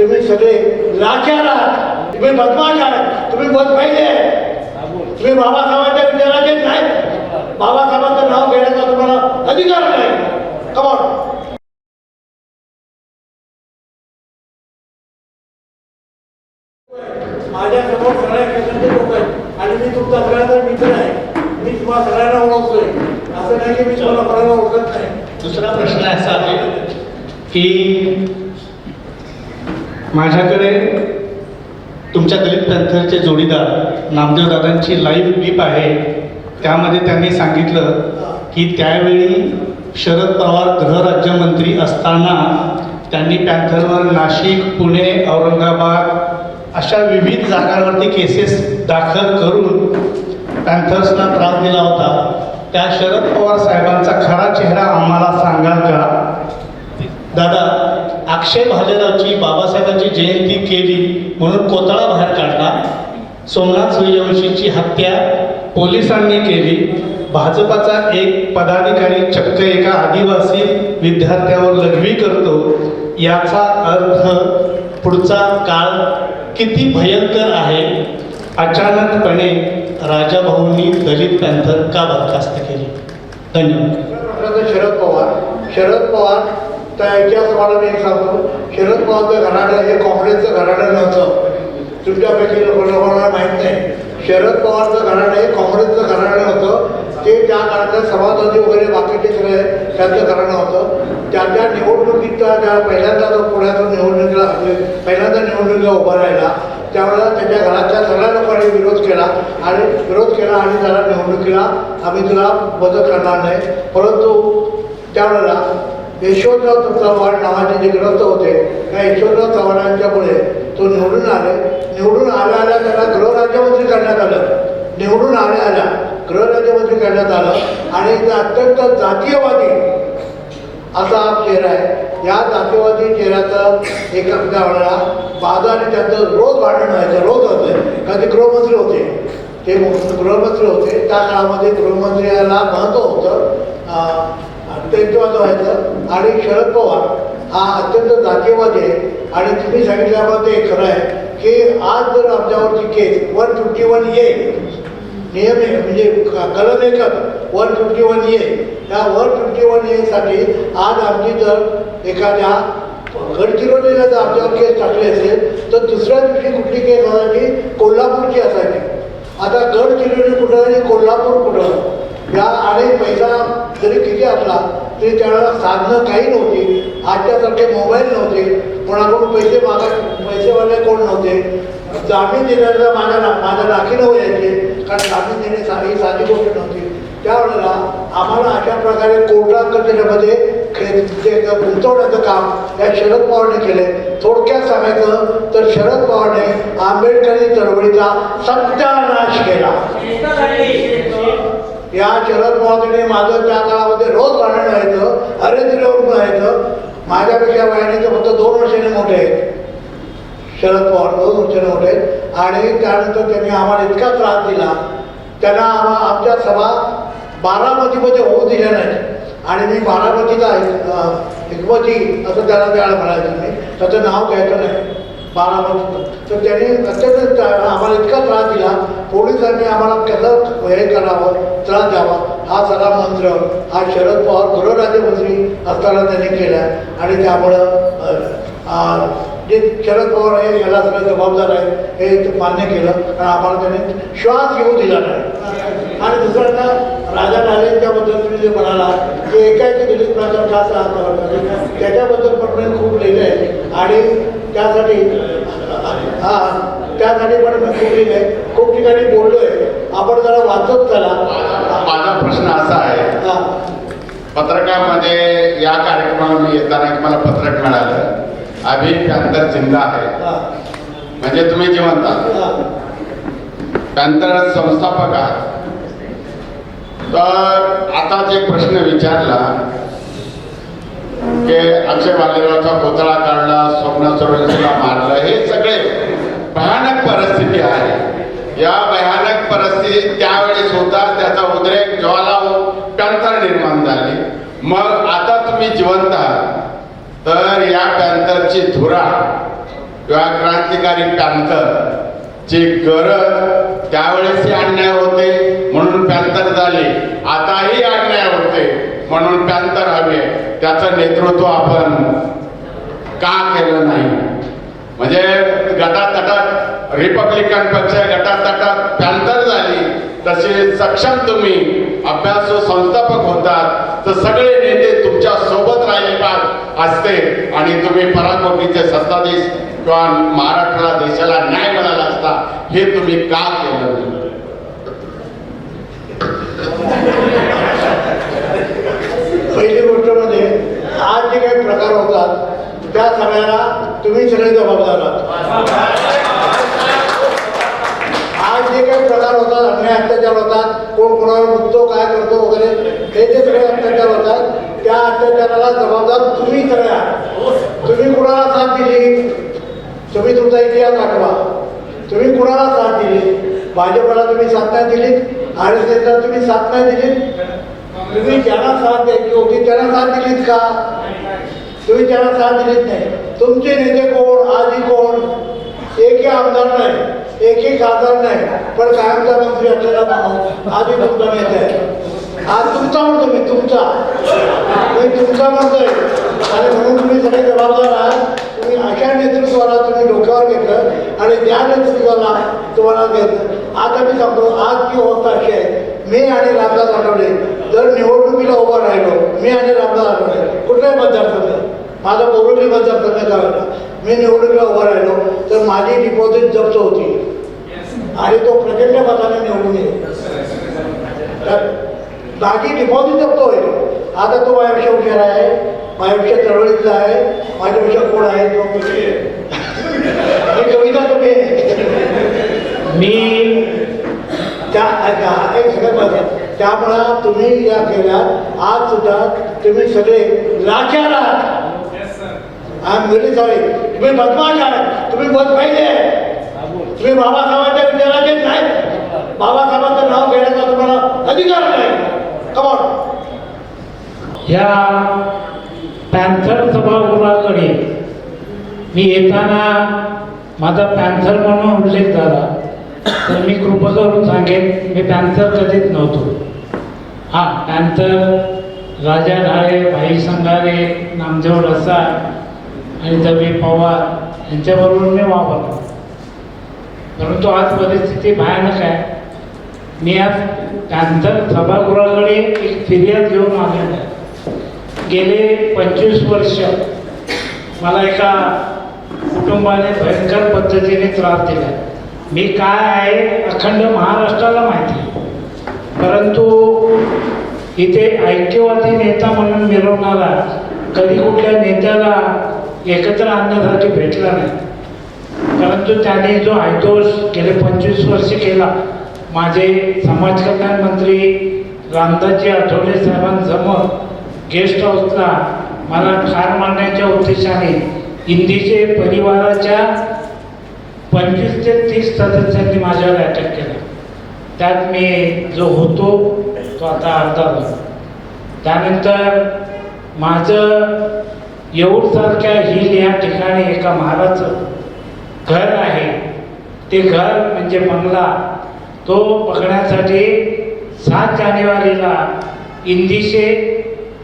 तुम्ही सगळे लाचार आहात. तुम्ही बदमाश आहात. तुम्ही बद पाहिजे तुम्ही बाबासाहेबांच्या विचाराचे नाही बाबासाहेबांचं नाव घेण्याचा तुम्हाला अधिकार नाही. कमॉन माझ्या समोर सगळ्या क्षेत्राचे लोक आहेत. आणि मी तुमचा मित्र आहे, मी तुम्हाला सगळ्यांना ओळखतोय. असं नाही की मी तुम्हाला कोणाला ओळखत नाही. दुसरा प्रश्न असा आहे की माझ्याकडे तुमच्या दलित पॅन्थरचे जोडीदार नामदेव दादांची लाईव्ह क्लिप आहे. त्यामध्ये त्यांनी सांगितलं की त्यावेळी शरद पवार गृहराज्यमंत्री असताना त्यांनी पॅन्थरवर नाशिक पुणे औरंगाबाद अशा विविध जागांवरती केसेस दाखल करून पॅन्थर्सना त्रास दिला होता. त्या शरद पवार साहेबांचा खरा चेहरा आम्हाला सांगाल का? दादा अक्षय भालेरावची बाबासाहेबांची जयंती केली म्हणून कोतळा बाहेर काढला. सोमनाथ सूर्यवंशीची हत्या पोलिसांनी केली. भाजपाचा एक पदाधिकारी चक्क एका आदिवासी विद्यार्थ्यावर लघवी करतो. याचा अर्थ पुढचा काळ किती भयंकर आहे. अचानकपणे राजाभाऊंनी दलित पॅन्थर का बरखास्त केली? धन्यवाद. शरद पवार. शरद पवार त्या इतिहास तुम्हाला मी एक सांगतो. शरद पवारचं घराणं हे काँग्रेसचं घराणं नव्हतं. तुमच्यापैकी लोकांना माहीत नाही. शरद पवारचं घराणं हे काँग्रेसचं घराणं होतं ते त्या काळातल्या समाजवादी वगैरे बाकीचे सगळे त्यांचं घराणं होतं. त्याच्या निवडणुकीचा त्या पहिल्यांदा जो पुण्याचा निवडणुकीला म्हणजे पहिल्यांदा निवडणुकीला उभा राहिला. त्यावेळेला त्याच्या घरातल्या सगळ्या लोकांनी विरोध केला आणि विरोध केला आणि त्याला निवडणुकीला आम्ही तुला मदत करणार नाही. परंतु त्यावेळेला यशवंतराव चव्हाण नावाचे जे ग्रस्त होते त्या यशवंतराव चव्हाणांच्यामुळे तो निवडून आले. निवडून आल्या आल्या त्याला गृहराज्यमंत्री करण्यात आलं. निवडून आल्या आल्या गृहराज्यमंत्री करण्यात आलं. आणि ते अत्यंत जातीयवादी असा हा चेहरा आहे. या जातीयवादी चेहऱ्याचं एका वेळेला माझं आणि त्यांचं रोज भांडण व्हायचं रोज होतं कारण ते गृहमंत्री होते ते गृहमंत्री होते. त्या काळामध्ये गृहमंत्र्याला महत्त्व होतं. अं, व्हायचं आणि शरद पवार हा अत्यंत जातीयवादी आहे. आणि तुम्ही सांगितल्याप्रमाणे ते खरं आहे की आज जर आमच्यावरची केस वन फिफ्टी वन ये नियम आहे म्हणजे क- कलम एकच वन फिफ्टी वन ए त्या वन फिफ्टी वन एसाठी आज आमची जर एखाद्या गडचिरोलीला जर आमच्यावर केस टाकली असेल तर दुसऱ्या दिवशी कुठली केस असायची? कोल्हापूरची असायची. आता गडचिरोली कुठं आणि कोल्हापूर कुठं? या आणि पैसा जरी किती असला तरी त्यावेळेला साधनं काही नव्हती. आजच्यासारखे मोबाईल नव्हते. कोणाकडून पैसे मागाय पैसेवाले कोण नव्हते? जामीन देण्याचा माझ्या ना- माझ्या नाकीनं यायचे. कारण जामीन देणे सा- ही साधी गोष्ट नव्हती. त्यावेळेला आम्हाला अशा प्रकारे कोर्टात कचेऱ्यामध्ये खे- जे गुंतवण्याचं काम या शरद पवारने केले थोडक्यात सांगायचं तर शरद पवारने आंबेडकरी चळवळीचा सत्यानाश केला. या शरद पवारने माझं त्या काळामध्ये रोज भांडण व्हायचं हरिद्रवरून व्हायचं माझ्यापेक्षा वयाने तर फक्त दोन वर्षाने मोठे आहेत. शरद पवार दोन वर्षाने मोठे आहेत. आणि त्यानंतर त्यांनी आम्हाला इतका त्रास दिला. त्यांना आम्हा आमच्या सभा बारामतीमध्ये होऊ दिल्या नाही आणि मी बारामतीचा अं, हिकमती असं त्याला त्याला म्हणायचं मी. त्याचं नाव घ्यायचं नाही. बारामतीचं तर त्यांनी अत्यंत आम्हाला इतका त्रास दिला पोलिसांनी आम्हाला कसं हे करावं त्रास द्यावा. हा सगळा मंत्र हा शरद पवार गृहराज्यमंत्री असताना त्यांनी केला आणि त्यामुळं जे शरद पवार हे याला सगळं जबाबदार आहे हे मान्य केलं. आणि आम्हाला त्यांनी श्वास घेऊ दिला नाही. आणि दुसऱ्यांदा राजा राजेंच्याबद्दल तुम्ही जे म्हणाला की एकाएकी दिलीप प्रचार का असं त्याच्याबद्दल पण खूप लिहिलं आहे आणि त्यासाठी हा त्यासाठी पण मी खूप आहे. खूप ठिकाणी बोललो आहे आपण जरा वाचत चला. माझा प्रश्न असा आहे. पत्रकामध्ये या कार्यक्रमाला मी येताना एक मला पत्रक मिळालं. अभि पॅन्थर जिंदा आहे म्हणजे तुम्ही जिवंत पॅन्थर संस्थापक आहात. तर आता जे प्रश्न विचारला म्हणजे अक्षय भालेरावचा पुतळा काढला स्वप्न चौरंजीला मारलं हे सगळे भयानक परिस्थिती आहे. या भयानक परिस्थितीत त्यावेळेस होता त्याचा उद्रेक ज्वाला पॅन्थर निर्माण झाली. मग आता तुम्ही जिवंत आहात. तर या पॅन्थरची धुरा किंवा क्रांतिकारी पॅन्थर ची गरज त्यावेळेसही अन्याय होते म्हणून पॅन्थर झाली. आताही अन्याय होते. म्हणून पॅन्थर हवे त्याचं नेतृत्व आपण का केलं नाही? म्हणजे गटातटात रिपब्लिकन पक्ष गटातटात पॅन्थर झाली तसे सक्षम तुम्ही अभ्यास संस्थापक होतात तर सगळे नेते तुमच्यासोबत राहिले पाहिजे असते. आणि तुम्ही पराकोटीचे सत्ताधीश किंवा महाराष्ट्राला देशाला न्याय मिळाला असता हे तुम्ही का केलं नाही? पहिली गोष्ट म्हणजे आज जे काही प्रकार होतात त्या सगळ्याला तुम्ही सगळे जबाबदार आहात. आज जे काही प्रकार होतात अन्याय अत्याचार होतात कोण कोणावर मुद्दो काय करतो वगैरे हे जे सगळे अत्याचार होतात त्या अत्याचाराला जबाबदार तुम्ही सगळ्या तुम्ही कुणाला साथ दिली? तुम्ही तुमचा इतिहास आठवा. तुम्ही कुणाला साथ दिली? भाजपला तुम्ही साथ नाही दिली? आर एस एसला तुम्ही साथ नाही दिली? तुम्ही ज्यांना साथ द्यायची होती त्यांना साथ दिलीत का? तुम्ही त्यांना साथ दिलीत नाही. तुमचे नेते कोण? आधी कोण? एकही आमदार नाही एकही खासदार नाही पण कायमचा मंत्री असलेला माणूस आधी तुमचा नेते आहे? आज तुमचा म्हणतो मी तुमचा. मी तुमचा म्हणतोय. आणि म्हणून तुम्ही सगळे जबाबदार आहात. तुम्ही अशा नेतृत्वाला तुम्ही डोक्यावर घेतलं आणि त्या नेतृत्वाला तुम्हाला घेतलं आता मी सांगतो आज जी अवस्था अशी आहे. मी आणि रामदास आठवले जर निवडणुकीला उभं राहिलो मी आणि रामदास आठवले. कुठल्याही मतदारसंघात. माझा बोरवली मतदारसंघ गावाला मी निवडणुकीला उभं राहिलो तर माझी डिपॉझिट जप्त होती. आणि तो प्रचंड मताने निवडून येईल. माझी डिपॉझिट जप्त होईल आता तो माझ्यापेक्षा हुशार आहे माझ्यापेक्षा चळवळीतला आहे माझ्यापेक्षा कोण आहे? तो ही कविता तुम्ही. मी त्या एक सगळं महत्त्वाचं. त्यामुळं तुम्ही या केल्या आज सुद्धा तुम्ही सगळे लाचार आहात. आय एम व्हेरी सॉरी तुम्ही बदमाश आहात. तुम्ही बद पाहिजे. तुम्ही बाबासाहेबांच्या विचाराचे नाही बाबासाहेबांचं नाव घेण्याचा तुम्हाला अधिकार नाही. कमॉन या पॅन्थर सभागृहाकडे मी येताना माझा पॅन्थर म्हणून उल्लेख झाला. तर मी कृपा करून सांगेन मी पॅन्थर कधीच नव्हतो. हा पॅन्थर राजा ढाळे भाई संघारे नामदेव रसाळ आणि दबे पवार यांच्याबरोबर मी वापरतो परंतु आज परिस्थिती भयानक आहे. मी आज पॅन्थर सभागृहाकडे एक फिर्याद घेऊन आलेलो आहे. गेले पंचवीस वर्ष मला एका कुटुंबाने भयंकर पद्धतीने त्रास दिला. मी काय आहे अखंड महाराष्ट्राला माहिती आहे. परंतु इथे ऐक्यवादी नेता म्हणून मिरवणारा कधी कुठल्या नेत्याला एकत्र आणण्यासाठी भेटला नाही. परंतु त्याने जो आयदोष गेले पंचवीस वर्ष केला माझे समाज कल्याण मंत्री रामदासजी आठवले साहेबांसमोर गेस्ट हाऊसला मला ठार मारण्याच्या उद्देशाने इंदीचे परिवाराच्या पंचवीस ते तीस सदस्यांनी माझ्यावर अटॅक केला. त्यात मी जो होतो तो आता अर्धा झाला त्यानंतर माझं येऊरसारख्या हिल या ठिकाणी एका महाराचं घर आहे. ते घर म्हणजे बंगला. तो पकडण्यासाठी सात जानेवारीला इंदिशे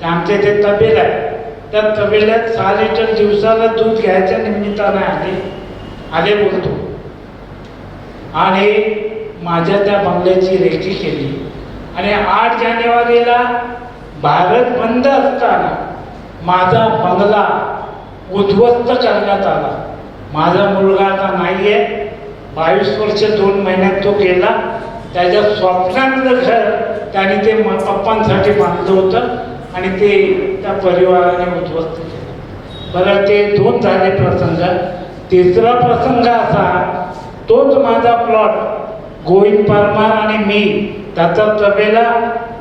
आमचे ते तबेल आहे. त्या तबेल्यात सहा लिटर दिवसाला दूध घ्यायच्या निमित्ताने आले आले बोलतो. आणि माझ्या त्या बंगल्याची रेखी केली. आणि आठ जानेवारीला भारत बंद असताना माझा बंगला उद्ध्वस्त करण्यात आला. माझा मुलगा आता नाही आहे बावीस वर्ष दोन महिन्यात तो केला त्याच्या स्वप्नातलं घर त्याने ते म- पप्पांसाठी बांधलं होतं आणि ते त्या परिवाराने उद्ध्वस्त केलं. बरं ते दोन झाले प्रसंग. तिसरा प्रसंग असा तोच माझा प्लॉट गोविंद परमार आणि मी त्याचा तबेला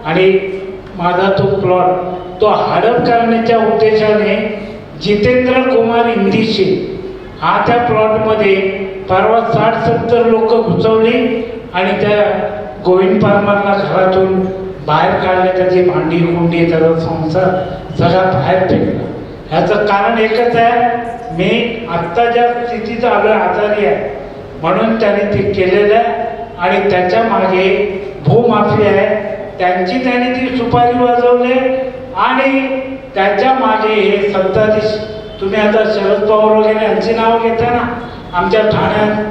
आणि माझा तो प्लॉट तो हडप करण्याच्या उद्देशाने जितेंद्र कुमार इंदिशे हा त्या प्लॉटमध्ये परवा साठ सत्तर लोक घुसवली आणि त्या गोविंद परमारला घरातून बाहेर काढले त्याची भांडी कुंडी त्याचा संसार सगळा बाहेर फेकला. ह्याचं कारण एकच आहे मी आत्ता ज्या स्थितीत आलो आजारी आहे म्हणून त्याने ते केलेलं आहे आणि त्याच्यामागे भूमाफी आहे. त्यांची त्याने ती सुपारी वाजवली आणि त्याच्यामागे हे सत्ताधीश तुम्ही आता शरद पवार वगैरे यांची नावं घेता ना आमच्या ठाण्यात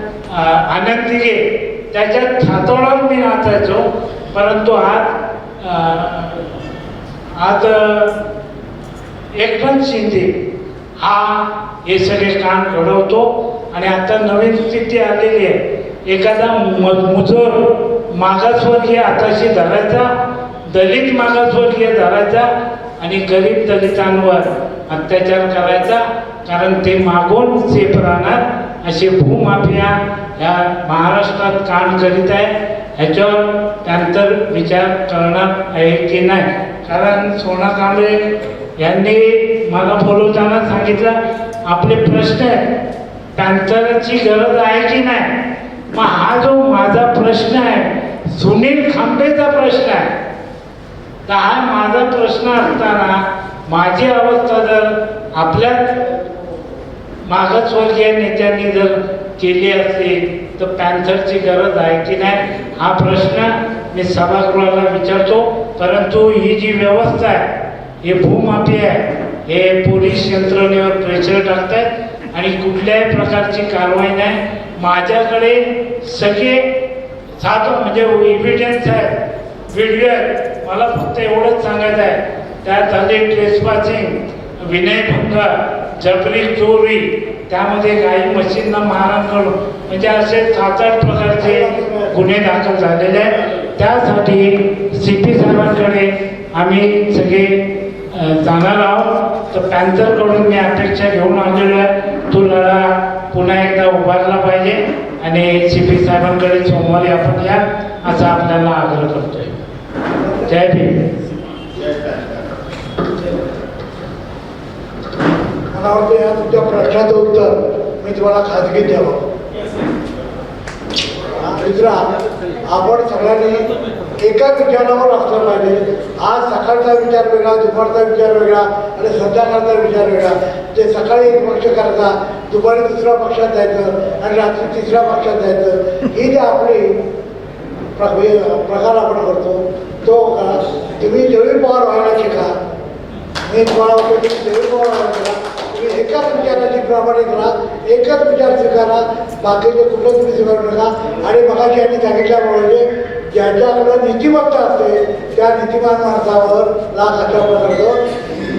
आनंद दिघे. त्याच्यात हातोडावर मी नाचायचो परंतु आज आज एकनाथ शिंदे हा हे सगळे काम घडवतो. आणि आता नवीन स्थिती आलेली आहे. एखादा म- मुजोर मागासवर्गीय आताशी धरायचा दलित मागासवर्गीय धरायचा आणि गरीब दलितांवर अत्याचार करायचा कारण ते मागून सेफ राहणार असे भूमाफिया ह्या महाराष्ट्रात काम करीत आहे. ह्याच्यावर त्यानंतर विचार करणार आहे की नाही. कारण सोना कांबळे यांनी मला बोलवताना सांगितलं आपले प्रश्न आहे पॅन्थरची गरज आहे की नाही? मग हा जो माझा प्रश्न आहे सुनील खांबेचा प्रश्न आहे तर हा माझा प्रश्न असताना माझी अवस्था जर आपल्याच मागासवर्गीय नेत्यांनी जर केली असती तर पॅन्थरची गरज आहे की नाही? हा प्रश्न मी सभागृहाला विचारतो. परंतु ही जी व्यवस्था आहे हे भूमाफी आहे हे पोलीस यंत्रणेवर प्रेशर टाकतात आणि कुठल्याही प्रकारची कारवाई नाही. माझ्याकडे सगळे साधं म्हणजे इव्हिडन्स आहे व्हिडिओ आहे मला फक्त एवढंच सांगायचं आहे. त्यात झाले विनय विनयभंग जबरी चोरी त्यामध्ये काही मशीनना मारण करून म्हणजे असे सात आठ प्रकारचे गुन्हे दाखल झालेले आहेत. त्यासाठी सी पी साहेबांकडे आम्ही सगळे जाणार आहोत. तर पॅन्थरकडून मी अपेक्षा घेऊन आलेलो आहे. तो लढा पुन्हा एकदा उभारला पाहिजे आणि सी पी साहेबांकडे सोमवारी आपण या असा आपल्याला आग्रह करतोय. जय भीम मला वाटतं या तुमच्या प्रश्नाचं उत्तर मी तुम्हाला खाजगी द्यावं. मित्रा आपण सगळ्यांनी एकाच विचारावर असलं पाहिजे. आज सकाळचा विचार वेगळा दुपारचा विचार वेगळा आणि संध्याकाळचा विचार वेगळा. ते सकाळी एक पक्ष करता दुपारी दुसऱ्या पक्षात जायचं आणि रात्री तिसऱ्या पक्षात जायचं. ही जे आपली प्र- प्रकार आपण करतो तो का? तुम्ही जळी पवार व्हायला शिका मी तुम्हाला वाटतं की पवार व्हायला शिका तुम्ही एकाच विचाराची प्रामाणिक राहा एकच विचार स्वीकारा. बाकीचे कुठलं तुम्ही स्वीकारू नका. आणि मगाशी यांनी सांगितल्यामुळे ज्याच्याकडं नीतिमत्ता असते त्या नीतिमान माणसावर लाख अशा करतो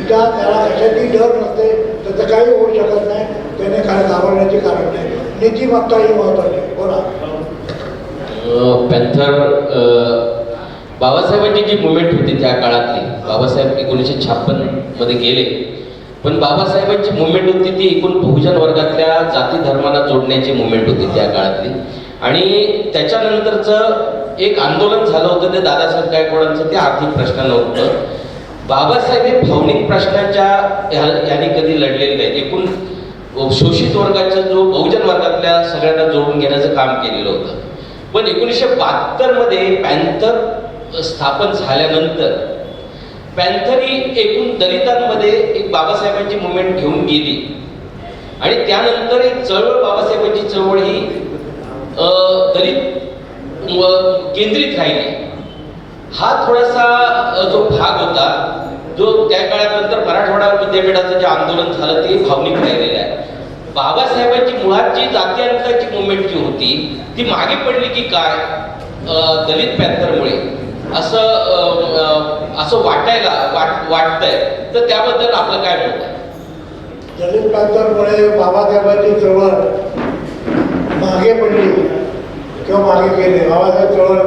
त्या त्याला कशाची डर नसते त्याचं काही होऊ शकत नाही. त्याने काय घाबरण्याचे कारण नाही. नीतिमत्ता ही महत्वाची बोला. पॅन्थर बाबासाहेबांची जी मुवमेंट होती त्या काळातली बाबासाहेब एकोणीसशे छप्पनमध्ये गेले. पण बाबासाहेबांची मुवमेंट होती ती एकूण बहुजन वर्गातल्या जाती धर्माला जोडण्याची मुवमेंट होती त्या काळातली. आणि त्याच्यानंतरचं एक आंदोलन झालं होतं ते दादासाहेब गायकवाडांचं ते आर्थिक प्रश्न नव्हतं. बाबासाहेब हे भावनिक प्रश्नाच्या ह्या- याने कधी लढलेले नाहीत. एकूण शोषित वर्गाचा जो बहुजन वर्गातल्या सगळ्यांना जोडून घेण्याचं काम केलेलं होतं. पण एकोणीसशे बहात्तरमध्ये पॅन्थर स्थापन झाल्यानंतर पॅन्थर ही एकूण दलितांमध्ये एक बाबासाहेबांची मुवमेंट घेऊन गेली. आणि त्यानंतर एक चळवळ बाबासाहेबांची चळवळ ही दलित केंद्रित राहिली. हा थोडासा जो भाग होता जो त्या काळानंतर मराठवाडा विद्यापीठाचं जे आंदोलन झालं ते भावनिक राहिलेलं आहे. बाबासाहेबांची मुळात जी जातीयांताची मुवमेंट जी होती ती मागे पडली की काय? दलित पॅन्थरमुळे. असं असं वाटायला वाट वाटतंय. तर त्याबद्दल आपलं काय म्हणत आहे? दलित पॅन्थरमुळे बाबासाहेबांची चळवळ मागे पडली किंवा मागे गेले. बाबासाहेब चळवळ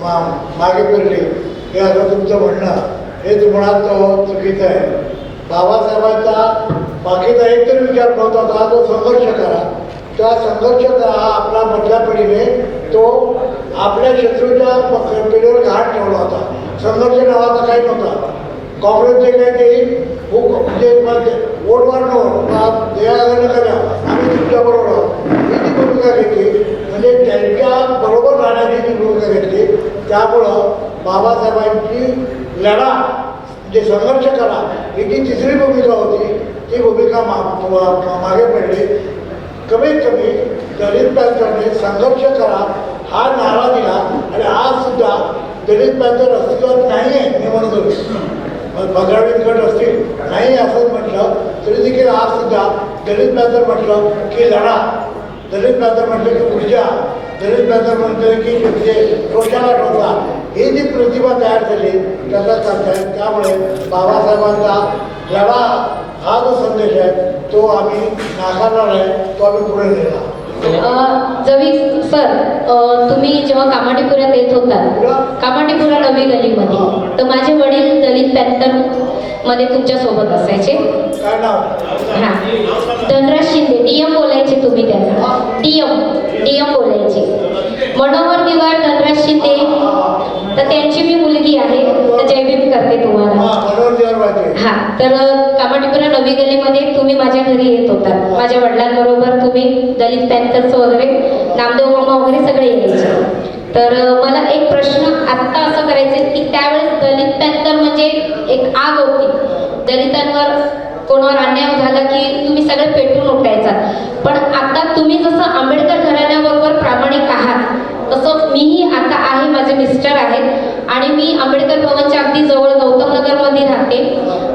मा मागे पडली. हे असं तुमचं म्हणणं. हे मुळात चुकीचं आहे. बाबासाहेबांचा बाकीचा एकतरी विचार नव्हता होता तो संघर्ष करा. त्या संघर्ष हा आपला मधल्या पिढीने तो आपल्या शत्रूच्या प- पिढीवर घाट ठेवला होता. संघर्ष नावाचा काही नव्हता. काँग्रेसचे काही ते म्हणजे मग वोटवर नव्हतं करा. आम्ही तुमच्याबरोबर आहोत. ही जी भूमिका घेतली म्हणजे त्यांच्या बरोबर राहण्याची जी भूमिका घेतली त्यामुळं बाबासाहेबांची लढा म्हणजे संघर्ष करा. ही जी तिसरी भूमिका होती ती भूमिका मा- मागे पडली. कमीत कमी दलित पॅन्थरने संघर्ष करा हा नारा दिला आणि आज सुद्धा दलित पॅन्थर अस्तित्वात नाही आहे मी म्हणतो मग गट असतील नाही असं म्हटलं तरी देखील आज सुद्धा दलित पॅन्थर म्हटलं की लढा. दलित पॅन्थर म्हटलं की ऊर्जा. दलित पॅन्थर म्हटलं की म्हणजे रोषाला ठोकला ही जी प्रतिभा तयार झाली त्याचा करता येईल त्यामुळे बाबासाहेबांचा लढा हा जो संदेश आहे तो आम्ही नाकारणार आहे तो आम्ही पुढे नेला जवी सर तुम्ही जेव्हा कामाटीपुऱ्यात येत होतात कामाटीपुरा नवी गलीमध्ये तर माझे वडील दलित पॅन्थरमध्ये तुमच्यासोबत असायचे. हा. धनराज शिंदे डीएम बोलायचे तुम्ही त्यांना. डीएम डीएम बोलायचे. मनोहर निवार धनराज शिंदे. तर त्यांची मी मुलगी आहे. जयभीम करते तुम्हाला. हा हा तर कामाटीपुरा नवी गलीमध्ये तुम्ही माझ्या घरी येत होतात माझ्या वडिलांबरोबर तुम्ही दलित पॅन्थर्स वगैरे नामदेव मामा वगैरे सगळे यायचे. तर मला एक प्रश्न आत्ता असं करायचं की त्यावेळेस दलित पॅन्थर म्हणजे एक आग होती. दलितांवर कोणावर अन्याय झाला की तुम्ही सगळे पेटून उठायचा. पण आता तुम्ही जसं आंबेडकर घराण्याबरोबर प्रामाणिक आहात तसं मीही आता आहे माझे मिस्टर आहेत. आणि मी आंबेडकर भवनच्या अगदी जवळ गौतम नगरमध्ये राहते.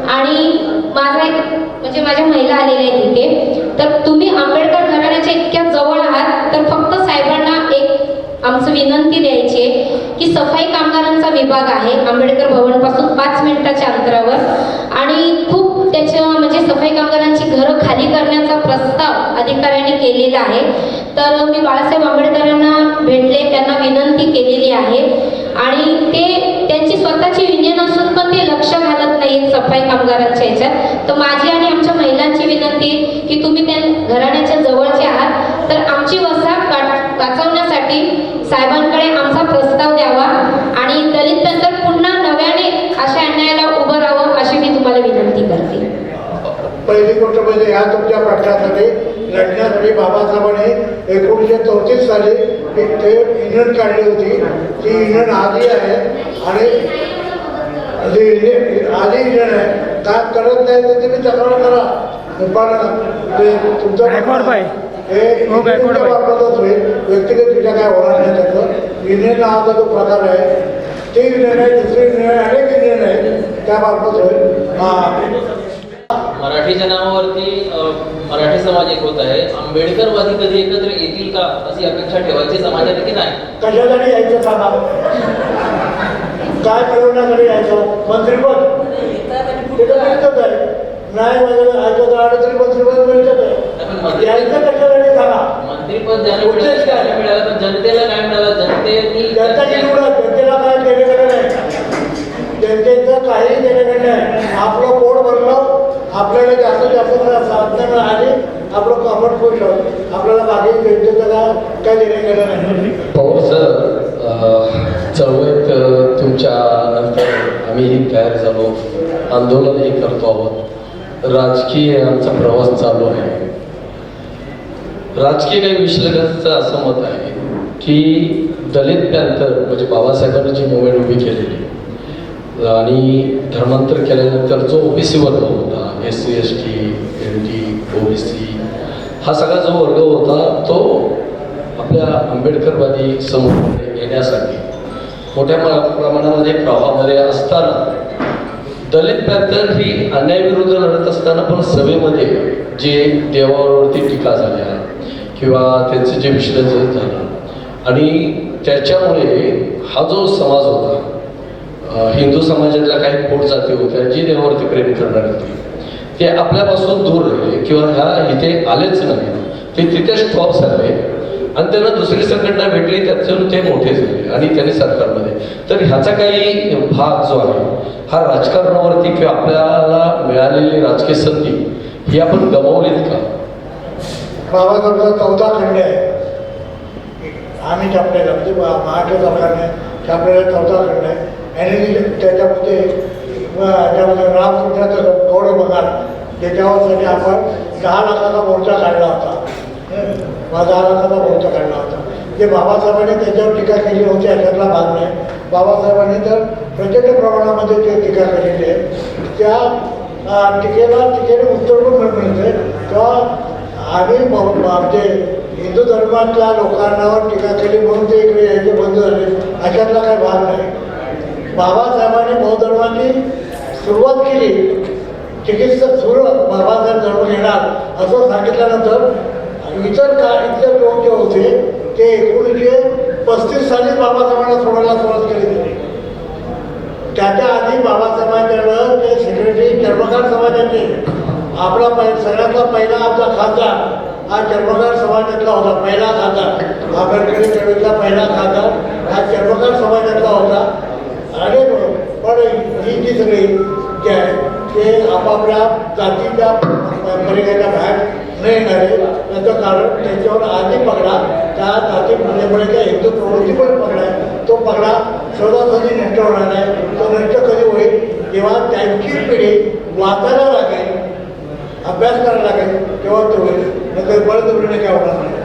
आणि माझा एक म्हणजे माझ्या महिला आलेल्या आहेत तिथे तर तुम्ही आंबेडकर घराण्याच्या इतक्या जवळ आहात तर फक्त साहेबांना एक आमचं विनंती द्यायची आहे की सफाई कामगारांचा विभाग आहे आंबेडकर भवनपासून पाच मिनिटाच्या अंतरावर. आणि खूप त्याच्या म्हणजे सफाई कामगारांची घरं खाली करण्याचा प्रस्ताव अधिकाऱ्यांनी केलेला आहे. तर मी बाळासाहेब आंबेडकरांना भेटले त्यांना विनंती केलेली आहे. आणि ते त्यांची स्वतःची युनियन असून पण ते लक्ष घालत नाही सफाई कामगारांच्या ह्याच्यात तर माझी आणि आमच्या महिलांची विनंती की तुम्ही त्या घराण्याच्या जवळचे आहात. तर आमची वसा वाचवण्यासाठी साहेबांकडे आमचा प्रस्ताव द्यावा आणि दलित नंतर पुन्हा नव्याने अशा अन्यायाला उभं राहावं अशी मी तुम्हाला विनंती करते. पहिली गोष्ट म्हणजे ह्या तुमच्या प्रश्नासाठी लढण्यासाठी बाबासाहेबांनी एकोणीसशे चौतीस साली एक ते युनियन काढली होती. ती युनियन आधी आहे आणि जी युनियन आधी युनियन आहे काय करत नाही तर तुम्ही तक्रार करा. पण ते तुमचं हे युनियनच्या मार्फतच होईल? व्यक्तिगत विचार काय होणार नाही त्याचं. युनियन नावाचा जो प्रकार आहे ते युनियन आहे दुसरे आहे अनेक युनियन आहे त्या मार्फत होईल. हा. मराठीच्या नावावरती अ, मराठी समाज एक होत आहे. आंबेडकरवादी कधी एकत्र येतील का? अशी अपेक्षा ठेवायची समाजाने की नाही. कशासाठी यायचं सांगा? काय मिळवण्यासाठी यायचं? मंत्रीपद मिळतच आहे. नाही वगैरे ऐकत राहिलं तरी मंत्रीपद मिळतच आहे. यायचं कशासाठी सांगा? मंत्रीपद ज्याला उद्देश मिळालं काय? त्याला मिळालं पण जनतेला काय मिळालं. जनतेनी जनताची निवडत जनतेला काय देणेकडे नाही जनतेचं काही देणेकडे नाही आपलं पोट आपल्याला जास्त जास्त साधनं मिळाली आपलं आपण खुश आहोत आपल्याला बाकी जनतेचं काय काय देणेकडे नाही. पवार सर चळवळीत तुमच्या नंतर आम्हीही तयार झालो. आंदोलनही करतो आहोत. राजकीय आमचा प्रवास चालू आहे. राजकीय काही विश्लेषकांचं असं मत आहे की दलित पॅन्थर म्हणजे बाबासाहेबांनी जी मुवमेंट उभी केलेली आणि धर्मांतर केल्यानंतर जो ओबीसी वर्ग होता S C S T M T C हा सगळा जो वर्ग होता तो आपल्या आंबेडकरवादी समूहामध्ये येण्यासाठी मोठ्या प्र- प्रमाणामध्ये प्रवाहामध्ये असताना दलित पॅथर ही अन्यायाविरुद्ध लढत असताना पण सभेमध्ये जे देवावरती टीका झाल्या किंवा त्यांचं जे विश्लेषण झालं आणि त्याच्यामुळे हा जो समाज होता हिंदू समाजातल्या काही पोट जाती होत्या जी देवावरती प्रेम करणार होती. ते आपल्यापासून दूर राहिले किंवा ह्या इथे आलेच नाही ते तिथे स्टॉप झाले. आणि त्यांना दुसरी संघटना भेटली त्यातून ते मोठे झाले आणि त्यांनी सरकारमध्ये. तर ह्याचा काही भाग जो आहे हा राजकारणावरती किंवा आपल्याला मिळालेली राजकीय संधी ही आपण गमावलीत का? बाबासाहेबांचा चौदा खंड आहे आम्ही छापलेला म्हणजे महाराष्ट्र सरकारने छापलेला चौदा खंड आहे आणि त्याच्यामध्ये व त्यामध्ये राम कृष्णाचं गौड बघा त्याच्यावरसाठी आपण दहा लाखाचा मोर्चा काढला होता. माझा दहा लाखाचा मोर्चा काढला होता. जे बाबासाहेबांनी त्याच्यावर टीका केली नव्हती याच्यातला भाग नाही. बाबासाहेबांनी तर प्रचंड प्रमाणामध्ये ते टीका केलेली आहे. त्या टीकेला टीकेने उत्तर पण मिळते तेव्हा आम्ही आमचे हिंदू धर्मातल्या लोकांवर टीका केली म्हणून ते इकडे यायचे बंद झाले. अशातला काही भाग नाही. बाबासाहेबांनी बौद्ध धर्माची सुरुवात केली चिकित्सक सुरू बाबासाहेब धर्म येणार असं सांगितल्यानंतर इतर का इतर लोक जे होते ते एकोणीसशे पस्तीस साली बाबासाहेबांना सोडायला सुरुवात केली त्यांनी. त्याच्या आधी बाबासाहेबांकडं ते सेक्रेटरी चर्मकार समाजाचे आपला पहि सगळ्यातला पहिला आपला खासदार हा चर्मकार समाजातला होता पहिला खासदार. आंबेडकरी चळवळीतला पहिला खासदार हा चर्मकार समाजातला होता. पण ही जी सगळी जे आहे ते आपापल्या जातीच्या परिघाच्या बाहेर न येणारे त्याचं कारण त्याच्यावर आधी पकडा त्या जाती मुलेमुळे हिंदू प्रवृत्ती पण पकडा आहे तो पकडा सहजासहजी नष्ट होणार आहे तो नष्ट कधी होईल किंवा त्यांची पिढी वाचायला लागेल अभ्यास करायला लागेल तेव्हा तो होईल नंतर बळजबरीने काय होणार नाही.